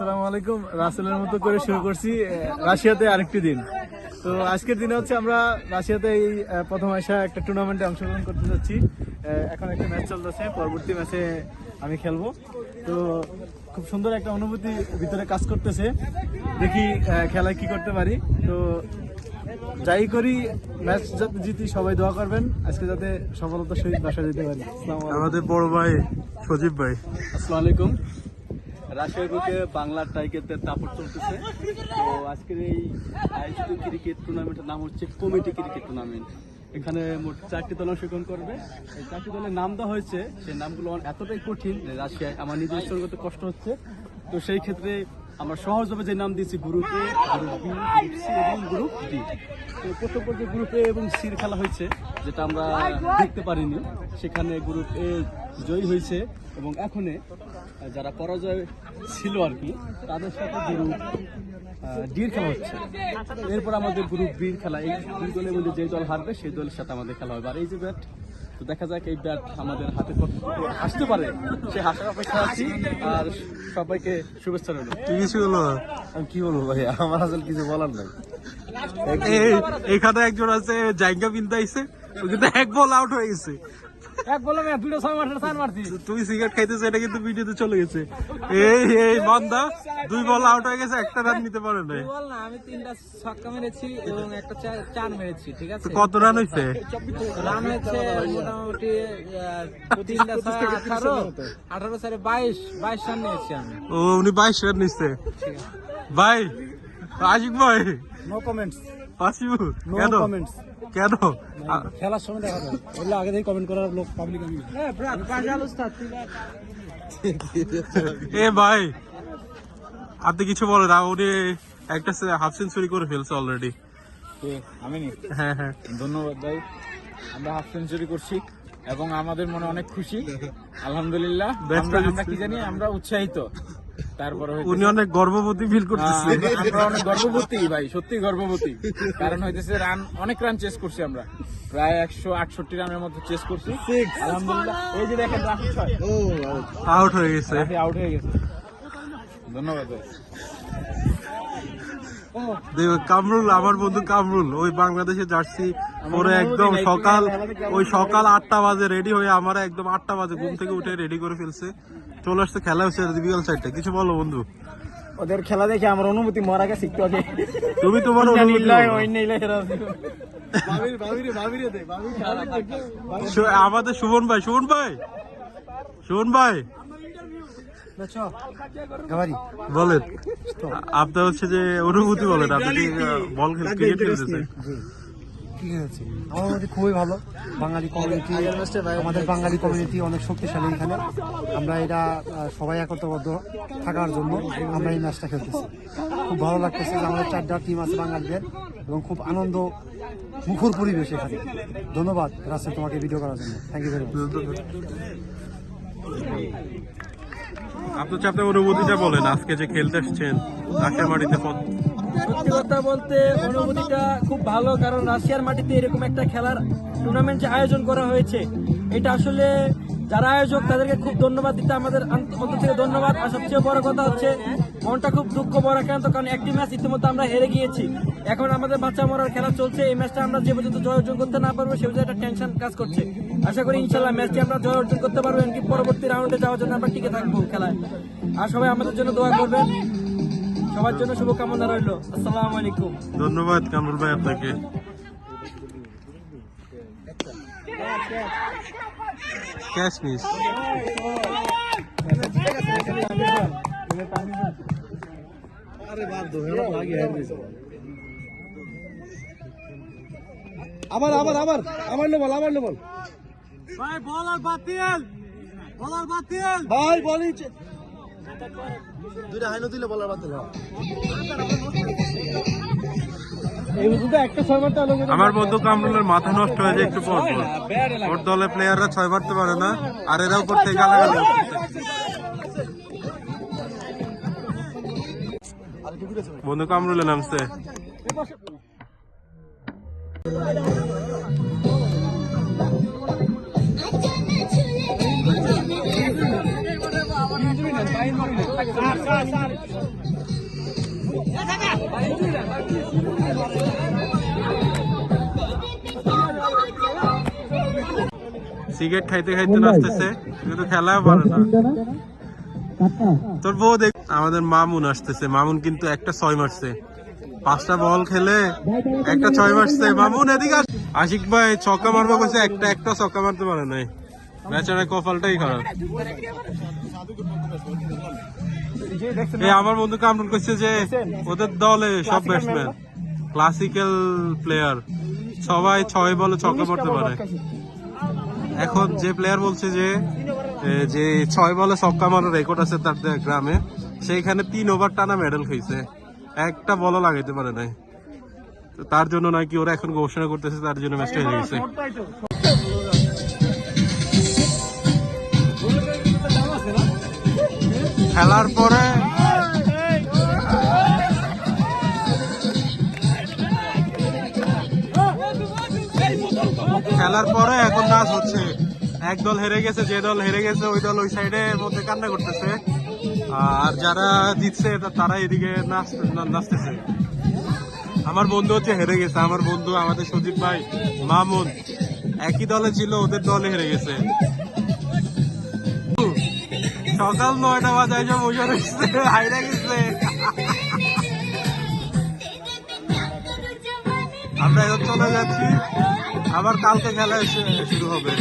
আসসালামু আলাইকুম। রাসেলের মতো করে শুরু করছি রাশিয়াতে আরেকটি দিন। তো আজকের দিনে হচ্ছে আমরা রাশিয়াতে এই প্রথম আসা একটা টুর্নামেন্টে অংশগ্রহণ করতে যাচ্ছি। এখন একটা ম্যাচ চলতেছে পরবর্তী ম্যাচে আমি খেলব। তো খুব সুন্দর একটা অনুভূতি ভিতরে কাজ করতেছে। দেখি খেলায় কি করতে পারি। তো যাই করি ম্যাচ যাতে জিতি সবাই দোয়া করবেন। আজকে যাতে সফলতার সহিত বাসা যেতে পারি। আমাদের বড় ভাই সজীব ভাই। আসসালামু আলাইকুম। রাশিয়ার বুকে বাংলার টাইগারদের দাপট চলতেছে। তো আজকের এই আয়োজিত ক্রিকেট টুর্নামেন্টের নাম হচ্ছে কমিটি ক্রিকেট টুর্নামেন্ট এখানে মোট চারটি দল অংশগ্রহণ করবে। এই চারটি দলের নাম দেওয়া হয়েছে, সেই নামগুলো এতটাই কঠিন রাশিয়ায় আমার নিজের করতে কষ্ট হচ্ছে। তো সেই ক্ষেত্রে আমরা সহজভাবে যে নাম দিয়েছি group group B group C এবং গ্রুপ ডি তো প্রথম পর্যায়ে গ্রুপ এ এবং সির খেলা হয়েছে। যেটা আমরা দেখতে পারিনি সেখানে গ্রুপ এ জয়ী হয়েছে এবং এখনে যারা পরাজয় ছিল আর কি তাদের সাথে গ্রুপ ডির খেলা হচ্ছে। এরপর আমাদের গ্রুপ বির খেলা এই দুই দলের মধ্যে যে দল হারবে সেই দলের সাথে আমাদের খেলা হবে। আর এই যে ব্যাট তো দেখা যাক এই ব্যাট আমাদের হাতে আসতে পারে সে হাসার অপেক্ষা আছি। আর সবাইকে শুভেচ্ছা রইল। কি কিছু হলো? আমি কি বলব ভাই আমার আসলে কিছু বলার নাই। এই এখানে একজন আছে জায়গা ও কিন্তু এক বল আউট হয়ে গেছে। এক বললাম দুটো ছয় মারছে চার মারছি। তুমি সিগারেট খাইতেছো এটা কিন্তু ভিডিওতে চলে গেছে। এই এই বান্দা দুই বল আউট হয়ে গেছে একটা রান নিতে পারে নাই। বল না আমি তিনটা ছক্কা মেরেছি এবং একটা চার মেরেছি ঠিক আছে? কত রান হইছে? রান হয়েছে মোটামুটি তিনটা ছয় আঠারো আঠারো সাড়ে বাইশ বাইশ রান নিয়েছি আমি। ও উনি বাইশ রান নিচ্ছে ভাই আশিক ভাই। নো কমেন্টস আসিব। কেন? কমেন্টস কেন? খেলার সময় দেখা যাবে বললে আগে থেকে কমেন্ট করার লোক পাবলিক আমি। এ ভাই আপনি কিছু বলেন না, উনি একটা হাফ সেঞ্চুরি করে ফেলছে অলরেডি আমি নি? হ্যাঁ হ্যাঁ। ধন্যবাদ ভাই। আমরা হাফ সেঞ্চুরি করছি এবং আমাদের মনে অনেক খুশি। আলহামদুলিল্লাহ। আমরা কি জানি? আমরা উৎসাহিত। তারপরে উনি অনেক গর্ববোধী ফিল করতেছে। আমরা অনেক গর্ববতী ভাই সত্যি গর্ববতী কারণ হইতেছে রান অনেক রান চেস করছি আমরা। প্রায় একশো আটষট্টি রানের মতো চেস করছি। আলহামদুলিল্লাহ। এই যে দেখেন রাফি ছয়। আউট হয়ে গেছে। আউট হয়ে গেছে। ধন্যবাদ কামরুল আমার বন্ধু কামরুল ওই বাংলাদেশে জার্সি পরে একদম সকাল ওই সকাল আটটা বাজে রেডি হয়ে আমার একদম আটটা বাজে ঘুম থেকে উঠে রেডি করে ফেলছে। চলে আসছে খেলা হচ্ছে বিকাল সাইডটা কিছু বলো বন্ধু। ওদের খেলা দেখে আমার অনুভূতি মরা গেছে একটু আগে তুমি তোমার। শু- আমাদের সুমন ভাই সুমন ভাই! সুমন ভাই! বলেন আপনার হচ্ছে যে অনুভূতি বলেন আপনি বল খেল- ক্রিকেট খেলতেছেন ঠিক আছে আমার খুবই ভালো। বাঙালি আমাদের বাঙালি অনেক শক্তিশালী এখানে। আমরা এটা সবাই একত্রবদ্ধ থাকার জন্য আমরা এই খেলতেছি। খুব ভালো লাগতেছে আমাদের টিম আছে বাঙালিদের এবং খুব আনন্দ, মুখর পরিবেশ এখানে। ধন্যবাদ রাসেল তোমাকে ভিডিও করার জন্য। থ্যাংক ইউ ভেরি মাচ আপনার অনুভূতিটা বলেন, আজকে যে খেলতে আসছেন সত্যি কথা বলতে অনুভূতিটা খুব ভালো, কারণ রাশিয়ার মাটিতে এরকম একটা খেলার টুর্নামেন্ট যে আয়োজন করা হয়েছে, এটা আসলে যারা আয়োজক তাদেরকে খুব ধন্যবাদ দিতে আমাদের অন্তর থেকে ধন্যবাদ। আর সবচেয়ে বড় কথা হচ্ছে, মনটা খুব দুঃখ বরাক্রান্ত কারণ একটি ম্যাচ ইতিমধ্যে আমরা হেরে গিয়েছি। এখন আমাদের বাচ্চা মরার খেলা চলছে, এই ম্যাচটা আমরা যে পর্যন্ত জয় অর্জন করতে না পারব, সে পর্যন্ত একটা টেনশন কাজ করছে। আশা করি ইনশাল্লাহ ম্যাচটি আমরা জয় অর্জন করতে পারব, এমনকি পরবর্তী রাউন্ডে যাওয়ার জন্য আমরা টিকে থাকব খেলায়। আর সবাই আমাদের জন্য দোয়া করবেন। সবার জন্য শুভকামনা রইল। আসসালামু আলাইকুম। ধন্যবাদ কামরুল ভাই আপনাকে। ক্যাশ মিস আবার আবার আবার আমার বল আমার বল। ভাই বলার বাতিল। বলার বাতিল। ভাই বলি দুইটা হাইনো দিলে বলার আলো আমার বন্ধু কামরুলের মাথা নষ্ট হয়ে যায় একটু পর পর। ওর দলের প্লেয়াররা ছয় মারতে পারে না, আর এরা উপর থেকে গালাগালি বন্ধু কামরুলে নামছে। সিগারেট খাইতে খাইতে আসতেছে কিন্তু খেলা পারে না। তোর বউ দেখ আমাদের মামুন আসতেছে। মামুন কিন্তু একটা ছয় মারছে। পাঁচটা বল খেলে একটা ছয় মারছে। মামুন এদিকে আশিক ভাই ছক্কা মারবা কইছে একটা একটা ছক্কা মারতে পারে নাই। বেচারা কপালটাই খারাপ। এই আমার বন্ধু কামরুল করছে যে ওদের দলে সব ব্যাটসম্যান ক্লাসিক্যাল প্লেয়ার সবাই ছয় বলে ছক্কা মারতে পারে। এখন যে প্লেয়ার বলছে যে যে ছয় বলে ছক্কা মারার রেকর্ড আছে তার গ্রামে সেইখানে তিন ওভার টানা মেডেল খাইছে। একটা বলও লাগাইতে পারে নাই। তো তার জন্য নাকি ওরা এখন ঘোষণা করতেছে তার জন্য ম্যাচটা হেরে গেছে। খেলার পরে খেলার পরে এখন নাচ হচ্ছে। এক দল হেরে গেছে, যে দল হেরে গেছে, ওই দল ওই সাইডে মধ্যে কান্না করতেছে। আর যারা জিতছে তারা এদিকে নাচতেছে। আমার বন্ধু হচ্ছে হেরে গেছে। আমার বন্ধু আমাদের সজীব ভাই, মামুন, একই দলে ছিল, ওদের দলে হেরে গেছে। সকাল নয়টা বাজায় যে বসে রয়েছে, হাইরা গেছে। আমরা এখন চলে যাচ্ছি। আবার কালকে খেলা শুরু হবে।